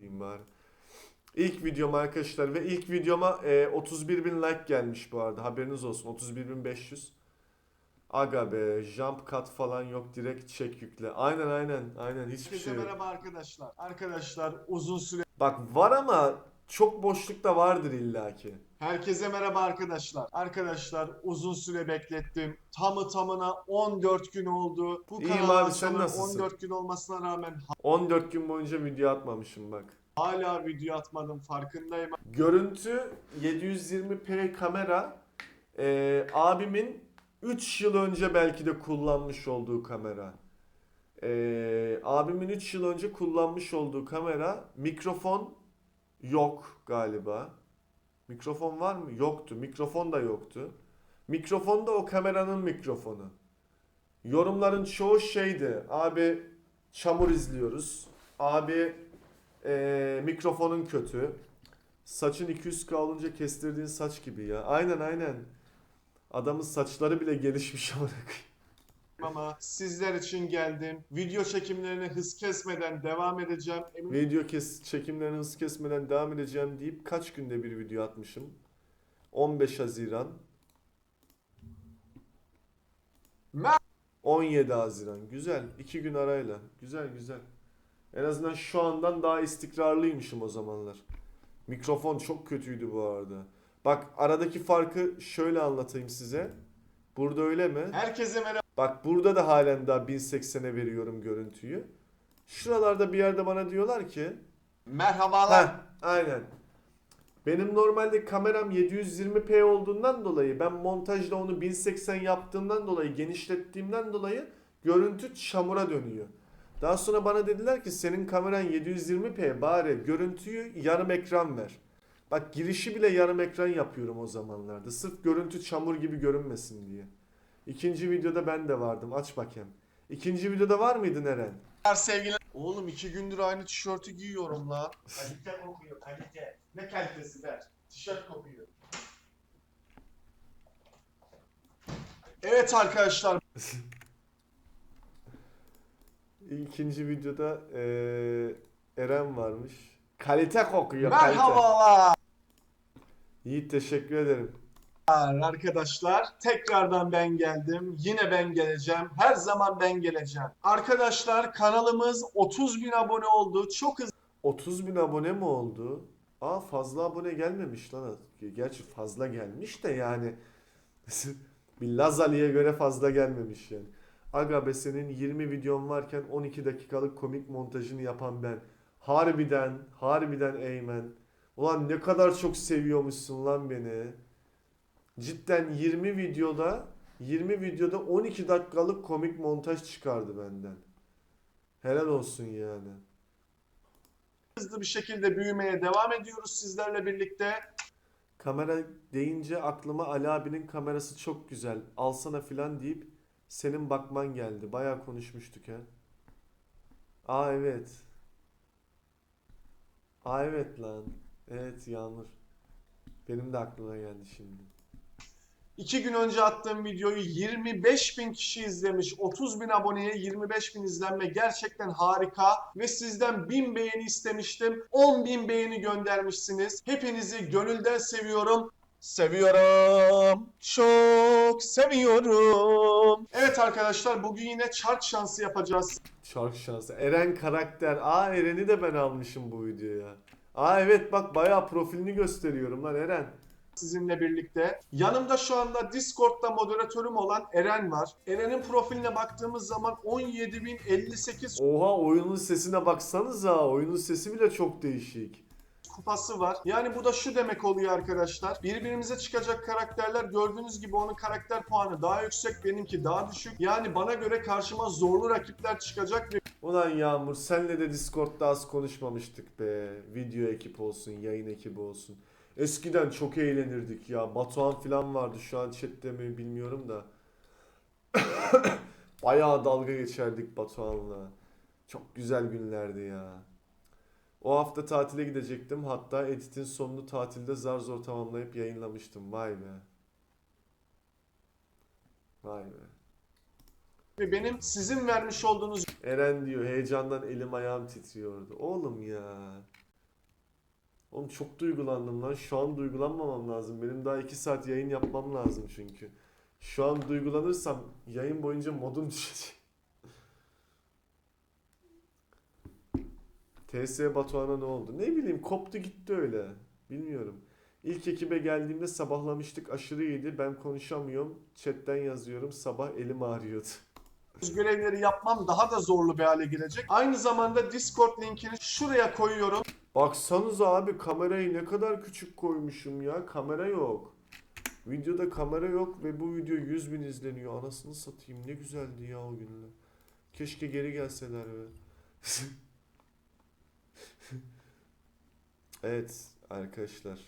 diyeyim bari. İlk videom arkadaşlar ve ilk videoma e, 31 bin like gelmiş bu arada haberiniz olsun 31.500 Aga be jump cut falan yok direkt çek yükle aynen aynen aynen hiçbir Herkese şey yok. merhaba arkadaşlar. Arkadaşlar uzun süre Bak var ama çok boşluk da vardır illaki. Herkese merhaba arkadaşlar. Arkadaşlar uzun süre beklettim. Tamı tamına 14 gün oldu. Bu İyiyim abi, sen nasılsın? 14 gün olmasına rağmen 14 gün boyunca video atmamışım bak. hala video atmadım farkındayım. Görüntü 720p kamera e, abimin 3 yıl önce belki de kullanmış olduğu kamera. E, abimin 3 yıl önce kullanmış olduğu kamera mikrofon yok galiba. Mikrofon var mı? Yoktu. Mikrofon da yoktu. Mikrofon da o kameranın mikrofonu. Yorumların çoğu şeydi. Abi çamur izliyoruz. Abi e, mikrofonun kötü. Saçın 200k olunca kestirdiğin saç gibi ya. Aynen aynen. Adamın saçları bile gelişmiş koyayım. Ama sizler için geldim. Video çekimlerine hız kesmeden devam edeceğim. Emin Video kes çekimlerini hız kesmeden devam edeceğim deyip kaç günde bir video atmışım? 15 Haziran. Mer- 17 Haziran. Güzel. 2 gün arayla. Güzel güzel. En azından şu andan daha istikrarlıymışım o zamanlar. Mikrofon çok kötüydü bu arada. Bak aradaki farkı şöyle anlatayım size. Burada öyle mi? Herkese merhaba. Bak burada da halen daha 1080'e veriyorum görüntüyü. Şuralarda bir yerde bana diyorlar ki Merhabalar. Heh, aynen. Benim normalde kameram 720p olduğundan dolayı ben montajda onu 1080 yaptığımdan dolayı genişlettiğimden dolayı görüntü çamura dönüyor. Daha sonra bana dediler ki senin kameran 720p bari görüntüyü yarım ekran ver. Bak girişi bile yarım ekran yapıyorum o zamanlarda. Sırf görüntü çamur gibi görünmesin diye. İkinci videoda ben de vardım. Aç bakayım. İkinci videoda var mıydın Eren? sevgili. Oğlum iki gündür aynı tişörtü giyiyorum la. Kalite kokuyor kalite. Ne kalitesi ver. Tişört kokuyor. Evet arkadaşlar İkinci videoda eee, Eren varmış. Kalite kokuyor kalite. merhabalar Yiğit teşekkür ederim. arkadaşlar. Tekrardan ben geldim. Yine ben geleceğim. Her zaman ben geleceğim. Arkadaşlar kanalımız 30 bin abone oldu. Çok hızlı 30 bin abone mi oldu? Aa fazla abone gelmemiş lan. Gerçi fazla gelmiş de yani. bir Lazali'ye göre fazla gelmemiş yani. Aga be senin 20 videon varken 12 dakikalık komik montajını yapan ben. Harbiden, harbiden Eymen. Ulan ne kadar çok seviyormuşsun lan beni. Cidden 20 videoda 20 videoda 12 dakikalık komik montaj çıkardı benden. Helal olsun yani. hızlı bir şekilde büyümeye devam ediyoruz sizlerle birlikte. Kamera deyince aklıma Ali abinin kamerası çok güzel. Alsana filan deyip senin bakman geldi. Bayağı konuşmuştuk ha. Aa evet. Aa evet lan. Evet Yağmur. Benim de aklıma geldi şimdi. İki gün önce attığım videoyu 25 bin kişi izlemiş. 30 bin aboneye 25 bin izlenme gerçekten harika. Ve sizden 1000 beğeni istemiştim. 10 bin beğeni göndermişsiniz. Hepinizi gönülden seviyorum. Seviyorum. Çok seviyorum. Evet arkadaşlar bugün yine çark şansı yapacağız. Çok şanslı. Eren karakter. Aa Eren'i de ben almışım bu videoya. Aa evet bak bayağı profilini gösteriyorum lan Eren. sizinle birlikte. Yanımda şu anda Discord'da moderatörüm olan Eren var. Eren'in profiline baktığımız zaman 17.058 Oha oyunun sesine baksanıza. Oyunun sesi bile çok değişik. Kupası var. Yani bu da şu demek oluyor arkadaşlar. Birbirimize çıkacak karakterler gördüğünüz gibi onun karakter puanı daha yüksek, benimki daha düşük. Yani bana göre karşıma zorlu rakipler çıkacak ve Ulan Yağmur senle de Discord'da az konuşmamıştık be. Video ekip olsun, yayın ekibi olsun. Eskiden çok eğlenirdik ya. Batuhan falan vardı şu an chatte mi bilmiyorum da. Bayağı dalga geçerdik Batuhan'la. Çok güzel günlerdi ya. O hafta tatile gidecektim. Hatta editin sonunu tatilde zar zor tamamlayıp yayınlamıştım. Vay be. Vay be. ve benim sizin vermiş olduğunuz Eren diyor heyecandan elim ayağım titriyordu. Oğlum ya. Oğlum çok duygulandım lan. Şu an duygulanmamam lazım. Benim daha 2 saat yayın yapmam lazım çünkü. Şu an duygulanırsam yayın boyunca modum düşecek. TS Batuhan'a ne oldu? Ne bileyim koptu gitti öyle. Bilmiyorum. İlk ekibe geldiğimde sabahlamıştık aşırı iyiydi. Ben konuşamıyorum. Chatten yazıyorum. Sabah elim ağrıyordu. görevleri yapmam daha da zorlu bir hale gelecek. Aynı zamanda Discord linkini şuraya koyuyorum. Baksanıza abi kamerayı ne kadar küçük koymuşum ya. Kamera yok. Videoda kamera yok ve bu video 100 bin izleniyor. Anasını satayım ne güzeldi ya o günler. Keşke geri gelseler be. evet arkadaşlar.